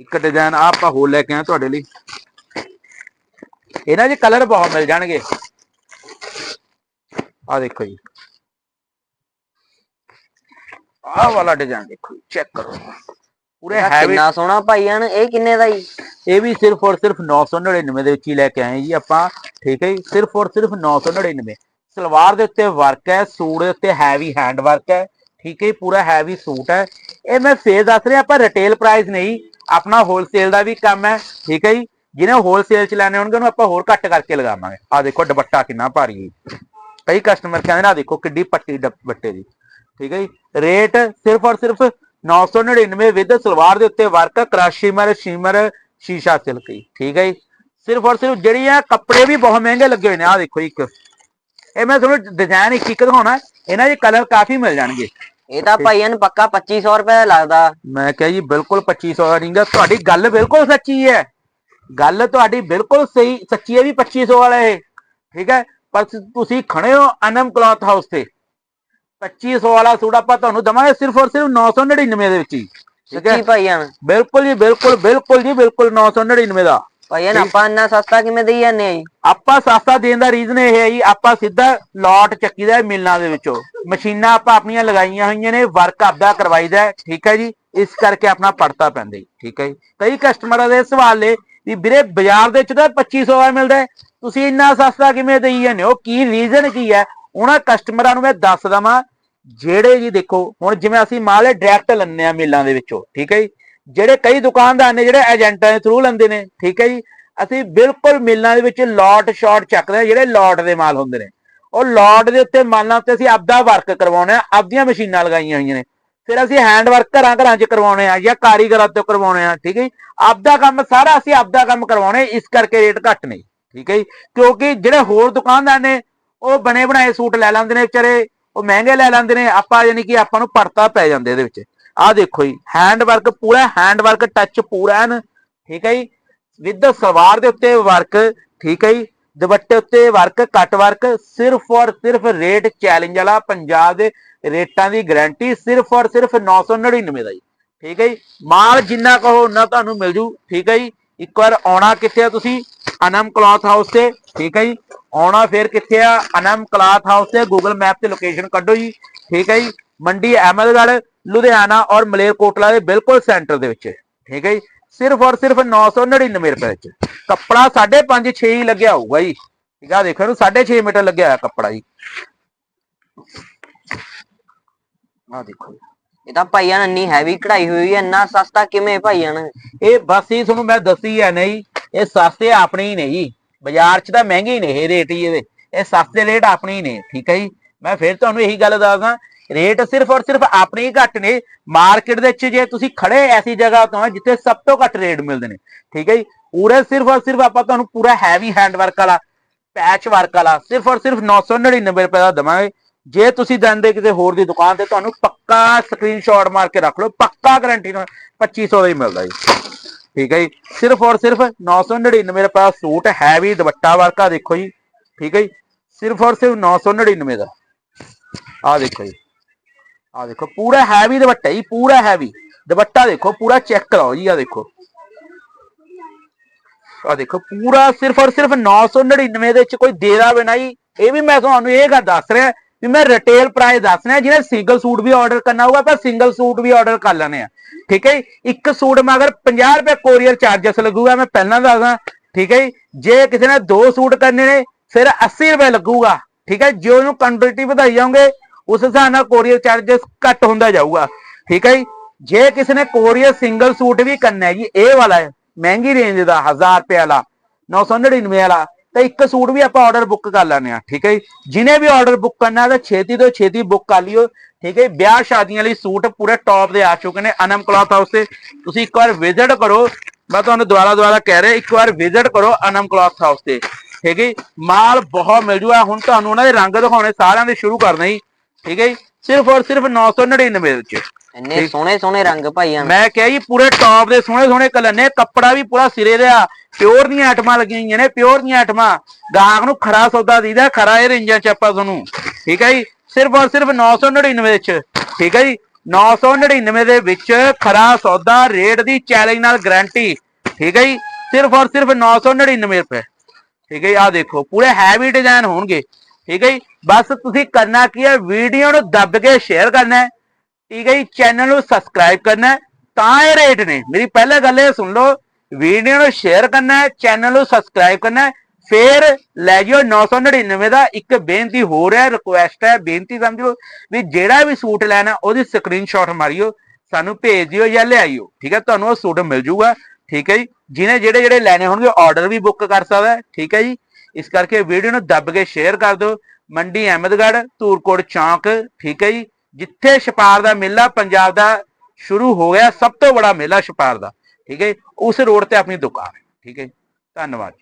S2: ਇੱਕ ਡਿਜ਼ਾਈਨ ਆ ਆਪਾਂ ਹੋਰ ਲੈ ਕੇ ਆਏ ਤੁਹਾਡੇ ਲਈ। ਇਹਨਾਂ 'ਚ ਕਲਰ ਬਹੁਤ ਮਿਲ ਜਾਣਗੇ। ਆ ਦੇਖੋ ਜੀ। ਆਹ ਵਾਲਾ ਡਿਜ਼ਾਈਨ ਦੇਖੋ ਚੈੱਕ ਕਰੋ। ਪੂਰੇ ਹੈਵੀ
S1: ਕਿੰਨਾ ਸੋਹਣਾ ਭਾਈਆਂ ਨੂੰ ਇਹ ਕਿੰਨੇ ਦਾ ਜੀ?
S2: ਇਹ ਵੀ ਸਿਰਫ ਔਰ ਸਿਰਫ 999 ਦੇ ਵਿੱਚ ਹੀ ਲੈ ਕੇ ਆਏ ਜੀ ਆਪਾਂ। ਠੀਕ ਹੈ ਜੀ ਸਿਰਫ ਔਰ ਸਿਰਫ 999 ਸਲਵਾਰ ਦੇ ਉੱਤੇ ਵਰਕ ਹੈ ਸੂਟ ਦੇ ਉੱਤੇ ਹੈਵੀ ਹੈਂਡ ਵਰਕ ਹੈ। ਠੀਕ ਹੈ ਪੂਰਾ ਹੈਵੀ ਸੂਟ ਹੈ। ਇਹ ਮੈਂ ਫੇਰ ਦੱਸ ਰਿਹਾ ਆਪਾਂ ਰਿਟੇਲ ਪ੍ਰਾਈਸ ਨਹੀਂ। ਆਪਣਾ ਹੋਲਸੇਲ ਦਾ ਵੀ ਕੰਮ ਹੈ, ਠੀਕ ਹੈ ਜੀ? ਜਿਹਨੇ ਹੋਲਸੇਲ ਚ ਲੈਣੇ ਹੋਣਗੇ, ਉਹਨੂੰ ਆਪਾਂ ਹੋਰ ਘੱਟ ਕਰਕੇ ਲਗਾਵਾਂਗੇ। ਆ ਦੇਖੋ ਦੁਪੱਟਾ ਕਿੰਨਾ ਭਾਰੀ ਹੈ। ਕਈ ਕਸਟਮਰ ਕਹਿੰਦੇ ਨਾ ਦੇਖੋ ਕਿੱਡੀ ਪੱਟੀ ਦੁਪੱਟੇ ਦੀ। ਠੀਕ ਹੈ ਜੀ? ਰੇਟ ਸਿਰਫ ਔਰ ਸਿਰਫ 999 ਵਿਦ ਸਲਵਾਰ ਦੇ ਉੱਤੇ ਵਰਕ ਕਰਾਸ਼ੀਮਰ ਸ਼ੀਮਰ ਸ਼ੀਸ਼ਾ ਸਿਲਕ ਠੀਕ ਹੈ ਜੀ? ਸਿਰਫ ਔਰ ਸਿਰਫ ਜਿਹੜੀ ਆ ਕੱਪੜੇ ਵੀ ਬਹੁਤ ਮਹਿੰਗੇ ਲੱਗੇ ਹੋਏ ਨੇ ਆ ਦੇਖੋ ਇੱਕ। ਇਹ ਮੈਂ ਤੁਹਾਨੂੰ ਡਿਜ਼ਾਈਨ ਇੱਕ ਇੱਕ ਦਿਖਾਉਣਾ। ਇਹਨਾਂ ਦੇ ਕਲਰ ਕਾਫੀ ਮਿਲ ਜਾਣਗੇ।
S1: ਇਹ ਤਾਂ ਭਾਈਆਂ ਨੂੰ ਪੱਕਾ 2500 ਰੁਪਏ ਦਾ ਲੱਗਦਾ।
S2: ਮੈਂ ਕਿਹਾ ਜੀ ਬਿਲਕੁਲ 2500 ਦਾ ਨਹੀਂਗਾ ਤੁਹਾਡੀ ਗੱਲ ਬਿਲਕੁਲ ਸੱਚੀ ਹੈ। ਗੱਲ ਤੁਹਾਡੀ ਬਿਲਕੁਲ ਸਹੀ ਸੱਚੀ ਹੈ ਵੀ 2500 ਵਾਲਾ ਇਹ। ਠੀਕ ਹੈ? ਪਰ ਤੁਸੀਂ ਖੜੇ ਹੋ ਅਨਮ ਕਲੌਥ ਹਾਊਸ ਤੇ। 2500 ਵਾਲਾ ਸੂਟ ਆਪਾਂ ਤੁਹਾਨੂੰ ਦਵਾਂਗੇ ਸਿਰਫ ਔਰ ਸਿਰਫ 999 ਦੇ ਵਿੱਚ ਹੀ। ਠੀਕ ਹੈ? ਬਿਲਕੁਲ ਜੀ ਬਿਲਕੁਲ ਬਿਲਕੁਲ ਜੀ ਬਿਲਕੁਲ 999 ਦਾ।
S1: ਭਾਈਆਂ ਆਪਾਂ ਇੰਨਾ ਸਸਤਾ ਕਿਵੇਂ ਦੇਈ ਜਾਂਦੇ ਆ
S2: ਆਪਾਂ ਸਸਤਾ ਦੇਣ ਦਾ ਰੀਜ਼ਨ ਇਹ ਹੈ ਜੀ ਆਪਾਂ ਸਿੱਧਾ ਲੋਟ ਚੱਕੀਦਾ ਹੈ ਮਿਲਾਂ ਦੇ ਵਿੱਚੋਂ। ਮਸ਼ੀਨਾਂ ਆਪਾਂ ਆਪਣੀਆਂ ਲਗਾਈਆਂ ਹੋਈਆਂ ਨੇ ਵਰਕ ਆਪਦਾ ਕਰਵਾਈਦਾ ਠੀਕ ਹੈ ਜੀ? ਇਸ ਕਰਕੇ ਆਪਣਾ ਪੜਤਾ ਪੈਂਦਾ ਜੀ ਠੀਕ ਹੈ ਜੀ? ਕਈ ਕਸਟਮਰਾਂ ਦੇ ਸਵਾਲ ਨੇ ਵੀ ਵੀਰੇ ਬਾਜ਼ਾਰ ਦੇ ਵਿੱਚ ਤਾਂ 2500 ਆ ਮਿਲਦਾ ਹੈ, ਤੁਸੀਂ ਇੰਨਾ ਸਸਤਾ ਕਿਵੇਂ ਦੇਈ ਜਾਂਦੇ ਹੋ? ਕੀ ਰੀਜ਼ਨ ਕੀ ਹੈ? ਉਹਨਾਂ ਕਸਟਮਰਾਂ ਨੂੰ ਮੈਂ ਦੱਸ ਦਵਾਂ ਜਿਹੜੇ ਜੀ ਦੇਖੋ ਹੁਣ ਜਿਵੇਂ ਅਸੀਂ ਮਾਲ ਡਾਇਰੈਕਟ ਲੈਂਦੇ ਆ ਮਿਲਾਂ ਦੇ ਵਿੱਚੋਂ ਠੀਕ ਹੈ ਜੀ? ਜਿਹੜੇ ਕਈ ਦੁਕਾਨਦਾਰ ਨੇ ਜਿਹੜੇ ਏਜੰਟਾਂ ਦੇ ਥਰੂ ਲੈਂਦੇ ਨੇ, ਠੀਕ ਹੈ ਜੀ? ਅਸੀਂ ਬਿਲਕੁਲ ਮਿਲਾਂ ਦੇ ਵਿੱਚ ਲੋਟ ਸ਼ਾਟ ਚੱਕਦੇ ਆ ਜਿਹੜੇ ਲੋਟ ਦੇ ਮਾਲ ਹੁੰਦੇ ਨੇ। ਉਹ ਲੋਟ ਦੇ ਉੱਤੇ ਮਾਲਾਂ ਉੱਤੇ ਅਸੀਂ ਆਪਦਾ ਵਰਕ ਕਰਵਾਉਣੇ ਆ ਆਪਦੀਆਂ ਮਸ਼ੀਨਾਂ ਲਗਾਈਆਂ ਹੋਈਆਂ ਨੇ। ਫਿਰ ਅਸੀਂ ਹੈਂਡ ਵਰਕ ਘਰਾਂ ਘਰਾਂ 'ਚ ਕਰਵਾਉਣੇ ਆ ਜਾਂ ਕਾਰੀਗਰਾਂ ਤੋਂ ਕਰਵਾਉਣੇ ਆ ਠੀਕ ਹੈ ਜੀ? ਆਪਦਾ ਕੰਮ ਸਾਰਾ ਅਸੀਂ ਆਪਦਾ ਕੰਮ ਕਰਵਾਉਣੇ ਇਸ ਕਰਕੇ ਰੇਟ ਘੱਟ ਨੇ, ਠੀਕ ਹੈ ਜੀ? ਕਿਉਂਕਿ ਜਿਹੜੇ ਹੋਰ ਦੁਕਾਨਦਾਰ ਨੇ, ਉਹ ਬਣੇ ਬਣਾਏ ਸੂਟ ਲੈ ਲੈਂਦੇ ਨੇ ਵਿਚਾਰੇ, ਉਹ ਮਹਿੰਗੇ ਲੈ ਲੈਂਦੇ ਨੇ, ਆਪਾਂ ਯਾਨੀ ਕਿ ਆਪਾਂ ਨੂੰ ਪੜਤਾ ਪੈ ਜਾਂਦੇ ਇਹਦੇ ਵਿੱਚ। ਆਹ ਦੇਖੋ ਜੀ ਹੈਂਡ ਵਰਕ ਪੂਰਾ ਹੈਂਡ ਵਰਕ ਟੱਚ ਪੂਰਾ ਐਨ ਠੀਕ ਹੈ ਜੀ? ਵਿਦ ਸਲਵਾਰ ਦੇ ਉੱਤੇ ਵਰਕ ਠੀਕ ਹੈ ਜੀ? ਦੁਪੱਟੇ ਉੱਤੇ ਵਰਕ ਕੱਟ ਵਰਕ ਸਿਰਫ ਔਰ ਸਿਰਫ ਰੇਟ ਚੈਲੰਜ ਵਾਲਾ ਪੰਜਾਬ ਦੇ ਰੇਟਾਂ ਦੀ ਗਾਰੰਟੀ ਸਿਰਫ ਔਰ ਸਿਰਫ 999 ਦਾ ਜੀ। ਠੀਕ ਹੈ ਜੀ? ਮਾਲ ਜਿੰਨਾ ਕਹੋ ਉਹਨਾਂ ਤੁਹਾਨੂੰ ਮਿਲ ਜੂ। ਠੀਕ ਹੈ ਜੀ? ਇੱਕ ਵਾਰ ਆਉਣਾ ਕਿੱਥੇ ਆ ਤੁਸੀਂ? ਅਨਮ ਕਲੌਥ ਹਾਊਸ ਤੇ। ਠੀਕ ਹੈ ਜੀ? ਆਉਣਾ ਫਿਰ ਕਿੱਥੇ ਆ? ਅਨਮ ਕਲੌਥ ਹਾਊਸ ਤੇ। ਗੂਗਲ ਮੈਪ ਤੇ ਲੋਕੇਸ਼ਨ ਕੱਢੋ ਜੀ। ਠੀਕ ਹੈ ਜੀ? ਮੰਡੀ ਅਹਿਮਦਗੜ੍ਹ। ਲੁਧਿਆਣਾ ਔਰ ਮਲੇਰਕੋਟਲਾ ਦੇ ਬਿਲਕੁਲ ਸੈਂਟਰ ਦੇ ਵਿੱਚ। ਠੀਕ ਹੈ ਜੀ? ਸਿਰਫ ਔਰ ਸਿਰਫ 999 ਰੁਪਏ ਵਿੱਚ। ਕੱਪੜਾ 5.5 6 ਹੀ ਲੱਗਿਆ ਹੋਊਗਾ ਜੀ। ਠੀਕ ਆ ਦੇਖੋ ਇਹਨੂੰ 6.5 ਮੀਟਰ ਲੱਗਿਆ ਹੋਇਆ ਕੱਪੜਾ ਜੀ। ਆ ਦੇਖੋ।
S1: ਇਹ ਤਾਂ ਭਾਈਆਂ ਇੰਨੀ ਹੈਵੀ ਕਢਾਈ ਹੋਈ ਹੈ ਇੰਨਾ ਸਸਤਾ ਕਿਵੇਂ ਭਾਈਆਂ
S2: ਇਹ ਬਸ ਹੀ ਤੁਹਾਨੂੰ ਮੈਂ ਦੱਸੀ ਆ ਨਹੀਂ ਇਹ ਸਸਤੇ ਆਪਣੇ ਹੀ ਨੇ ਜੀ। ਬਾਜ਼ਾਰ 'ਚ ਤਾਂ ਮਹਿੰਗੇ ਹੀ ਨੇ ਇਹ ਰੇਟ ਹੀ ਇਹਦੇ। ਇਹ ਸਸਤੇ ਰੇਟ ਆਪਣੇ ਹੀ ਨੇ ਠੀਕ ਹੈ ਜੀ? ਮੈਂ ਫਿਰ ਤੁਹਾਨੂੰ ਇਹੀ ਗੱਲ ਦੱਸਦਾ ਰੇਟ ਸਿਰਫ ਔਰ ਸਿਰਫ ਆਪਣੇ ਹੀ ਘੱਟ ਨੇ। ਮਾਰਕੀਟ ਦੇ ਵਿੱਚ ਜੇ ਤੁਸੀਂ ਖੜੇ ਐਸੀ ਜਗ੍ਹਾ ਤੋਂ ਜਿੱਥੇ ਸਭ ਤੋਂ ਘੱਟ ਰੇਟ ਮਿਲਦੇ ਨੇ। ਠੀਕ ਹੈ ਜੀ? ਪੂਰੇ ਸਿਰਫ ਔਰ ਸਿਰਫ ਆਪਾਂ ਤੁਹਾਨੂੰ ਪੂਰਾ ਹੈਵੀ ਹੈਂਡ ਵਰਕ ਵਾਲਾ ਪੈਚ ਵਰਕ ਵਾਲਾ, ਸਿਰਫ ਔਰ ਸਿਰਫ 999 ਰੁਪਏ ਦਾ ਦਵਾਂਗੇ। ਜੇ ਤੁਸੀਂ ਜਾਂਦੇ ਕਿਸੇ ਹੋਰ ਦੀ ਦੁਕਾਨ ਤੇ ਤੁਹਾਨੂੰ ਪੱਕਾ ਸਕਰੀਨਸ਼ਾਟ ਮਾਰ ਕੇ ਰੱਖ ਲਓ, ਪੱਕਾ ਗਾਰੰਟੀ ਨਾਲ 2500 ਦਾ ਹੀ ਮਿਲਦਾ ਜੀ। ਠੀਕ ਹੈ ਜੀ? ਸਿਰਫ ਔਰ ਸਿਰਫ 999 ਰੁਪਏ ਦਾ ਸੂਟ ਹੈਵੀ ਦੁਪੱਟਾ ਵਰਕਾ ਦੇਖੋ ਜੀ। ਠੀਕ ਹੈ ਜੀ? ਸਿਰਫ ਔਰ ਸਿਰਫ 999 ਦਾ। ਆ ਦੇਖੋ ਜੀ। ਆ ਦੇਖੋ, ਪੂਰਾ ਹੈਵੀ ਦੁਪੱਟਾ ਜੀ, ਪੂਰਾ ਹੈਵੀ ਦੁਪੱਟਾ ਦੇਖੋ, ਪੂਰਾ ਚੈੱਕ ਕਰਾਓ ਜੀ, ਆ ਦੇਖੋ। ਆ ਦੇਖੋ, ਪੂਰਾ ਸਿਰਫ ਔਰ ਸਿਰਫ 999 ਦੇ ਵਿੱਚ ਕੋਈ ਦੇਦਾ ਬਿਨਾ ਜੀ। ਇਹ ਵੀ ਮੈਂ ਤੁਹਾਨੂੰ ਇਹ ਗੱਲ ਦੱਸ ਰਿਹਾ ਵੀ ਮੈਂ ਰਿਟੇਲ ਪ੍ਰਾਈਸ ਦੱਸ ਰਿਹਾ, ਜਿਹਨੇ ਸਿੰਗਲ ਸੂਟ ਵੀ ਆਰਡਰ ਕਰਨਾ ਹੋਊਗਾ, ਆਪਾਂ ਸਿੰਗਲ ਸੂਟ ਵੀ ਆਰਡਰ ਕਰ ਲੈਣੇ ਆ ਠੀਕ ਹੈ ਜੀ? ਇੱਕ ਸੂਟ ਮਗਰ 50 ਰੁਪਏ ਕੋਰੀਅਰ ਚਾਰजेस ਲੱਗੂਗਾ, ਮੈਂ ਪਹਿਲਾਂ ਦੱਸਦਾ। ਠੀਕ ਹੈ ਜੀ? ਜੇ ਕਿਸੇ ਨੇ ਦੋ ਸੂਟ ਕਰਨੇ ਨੇ ਫਿਰ 80 ਰੁਪਏ ਲੱਗੂਗਾ। ਠੀਕ ਹੈ ਜੇ? ਉਹਨੂੰ ਕੁਆਂਟੀਟੀ ਵਧਾਈ ਜਾਓਗੇ ਉਸ ਹਿਸਾਬ ਨਾਲ ਕੋਰੀਅਰ ਚਾਰजेस ਘੱਟ ਹੁੰਦਾ ਜਾਊਗਾ ਠੀਕ ਹੈ ਜੀ? ਜੇ ਕਿਸੇ ਨੇ ਕੋਰੀਅਰ ਸਿੰਗਲ ਸੂਟ ਵੀ ਕਰਨਾ ਹੈ ਜੀ, ਇਹ ਵਾਲਾ ਹੈ, ਮਹਿੰਗੀ ਰੇਂਜ ਦਾ 1000 ਰੁਪਏ ਵਾਲਾ 999 ਵਾਲਾ, ਤਾਂ ਇੱਕ ਸੂਟ ਵੀ ਆਪਾਂ ਆਰਡਰ ਬੁੱਕ ਕਰ ਲੈਣੇ ਆ ਠੀਕ ਹੈ ਜੀ? ਜਿਹਨੇ ਵੀ ਆਰਡਰ ਬੁੱਕ ਕਰਨਾ ਤਾਂ ਛੇਤੀ ਤੋਂ ਛੇਤੀ ਬੁੱਕ ਕਰ ਲਿਓ, ਠੀਕ ਹੈ ਜੀ? ਵਿਆਹ ਸ਼ਾਦੀਆਂ ਲਈ ਸੂਟ ਪੂਰੇ ਟੌਪ ਦੇ ਆ ਚੁੱਕੇ ਨੇ, ਅਨਮ ਕਲੌਥ ਹਾਊਸ ਤੇ ਤੁਸੀਂ ਇੱਕ ਵਾਰ ਵਿਜ਼ਿਟ ਕਰੋ, ਮੈਂ ਤੁਹਾਨੂੰ ਦੁਬਾਰਾ ਦੁਬਾਰਾ ਕਹਿ ਰਿਹਾ, ਇੱਕ ਵਾਰ ਵਿਜ਼ਿਟ ਕਰੋ ਅਨਮ ਕਲੌਥ ਹਾਊਸ ਤੇ, ਠੀਕ ਹੈ ਜੀ? ਮਾਲ ਬਹੁਤ ਮਿਲ ਜੂਗਾ, ਹੁਣ ਤੁਹਾਨੂੰ ਉਹਨਾਂ ਦੇ ਰੰਗ ਦਿਖਾਉਣੇ, ਸਾਰਿਆਂ ਦੇ ਸ਼ੁਰੂ ਕਰਨੇ ਜੀ ਠੀਕ ਹੈ ਜੀ? ਸਿਰਫ ਔਰ ਸਿਰਫ 999 ਵਿੱਚ।
S1: ਇੰਨੇ ਸੋਹਣੇ ਸੋਹਣੇ ਰੰਗ ਭਾਈਆਂ
S2: ਮੈਂ ਕਿਹਾ ਜੀ ਪੂਰੇ ਟੌਪ ਦੇ ਸੋਹਣੇ ਸੋਹਣੇ ਕਲਰ ਨੇ। ਕੱਪੜਾ ਵੀ ਪੂਰਾ ਸਿਰੇ ਦਾ ਪਿਓਰ ਦੀਆਂ ਆਈਟਮਾਂ ਲੱਗੀਆਂ ਹੋਈਆਂ ਨੇ ਪਿਓਰ ਦੀਆਂ ਆਈਟਮਾਂ ਗਾਹਕ ਨੂੰ ਖਰਾ ਸੌਦਾ ਦੀਦਾ ਖਰਾ ਇਹ ਰੇਂਜਾਂ ਚ ਆਪਾਂ ਤੁਹਾਨੂੰ। ਠੀਕ ਹੈ ਜੀ? ਸਿਰਫ ਔਰ ਸਿਰਫ 999 ਵਿੱਚ। ਠੀਕ ਹੈ ਜੀ? 999 ਦੇ ਵਿੱਚ ਖਰਾ ਸੌਦਾ ਰੇਟ ਦੀ ਚੈਲੰਜ ਨਾਲ ਗਾਰੰਟੀ ਠੀਕ ਹੈ ਜੀ? ਸਿਰਫ ਔਰ ਸਿਰਫ 999 ਰੁਪਏ। ਠੀਕ ਹੈ ਆਹ ਦੇਖੋ ਪੂਰੇ ਹੈਵੀ ਡਿਜ਼ਾਈਨ ਹੋਣਗੇ। ਠੀਕ ਹੈ ਜੀ? ਬਸ ਤੁਸੀਂ ਕਰਨਾ ਕੀ ਹੈ? ਵੀਡੀਓ ਨੂੰ ਦੱਬ ਕੇ ਸ਼ੇਅਰ ਕਰਨਾ ਹੈ। ਠੀਕ ਹੈ ਜੀ? ਚੈਨਲ ਨੂੰ ਸਬਸਕ੍ਰਾਈਬ ਕਰਨਾ ਹੈ, ਤਾਂ ਇਹ ਰੇਟ ਨੇ। ਮੇਰੀ ਪਹਿਲਾ ਗੱਲ ਇਹ ਸੁਣ ਲਓ। ਵੀਡੀਓ ਨੂੰ ਸ਼ੇਅਰ ਕਰਨਾ ਹੈ ਚੈਨਲ ਨੂੰ ਸਬਸਕ੍ਰਾਈਬ ਕਰਨਾ ਹੈ। ਫੇਰ ਲੈ ਜਿਓ 999 ਦਾ ਇੱਕ ਬੇਨਤੀ ਹੋ ਰਿਹਾ ਰਿਕੁਐਸਟ ਹੈ ਬੇਨਤੀ ਸਮਝੋ ਵੀ ਜਿਹੜਾ ਵੀ ਸੂਟ ਲੈਣਾ ਉਹਦੀ ਸਕਰੀਨਸ਼ਾਟ ਮਾਰਿਓ ਸਾਨੂੰ ਭੇਜ ਦਿਓ ਜਾਂ ਲਿਆਇਓ। ਠੀਕ ਹੈ? ਤੁਹਾਨੂੰ ਉਹ ਸੂਟ ਮਿਲ ਜੂਗਾ ਠੀਕ ਹੈ ਜੀ? ਜਿਹਨੇ ਜਿਹੜੇ ਜਿਹੜੇ ਲੈਣੇ ਹੋਣਗੇ ਆਰਡਰ ਵੀ ਬੁੱਕ ਕਰ ਸਕਦਾ ਠੀਕ ਹੈ ਜੀ? ਇਸ ਕਰਕੇ ਵੀਡੀਓ ਨੂੰ ਦੱਬ ਕੇ ਸ਼ੇਅਰ ਕਰ ਦਿਓ ਮੰਡੀ ਅਹਿਮਦਗੜ੍ਹ, ਧੂਰਕੋਟ, ਚੌਂਕ, ਠੀਕ ਹੈ ਜੀ ਜਿੱਥੇ ਛਪਾਰ ਦਾ ਮੇਲਾ ਪੰਜਾਬ ਦਾ ਸ਼ੁਰੂ ਹੋ ਗਿਆ, ਸਭ ਤੋਂ ਬੜਾ ਮੇਲਾ ਛਪਾਰ ਦਾ, ਠੀਕ ਹੈ ਜੀ? ਉਸ ਰੋਡ ਤੇ ਆਪਣੀ ਦੁਕਾਨ ਹੈ, ਠੀਕ ਹੈ ਜੀ? ਧੰਨਵਾਦ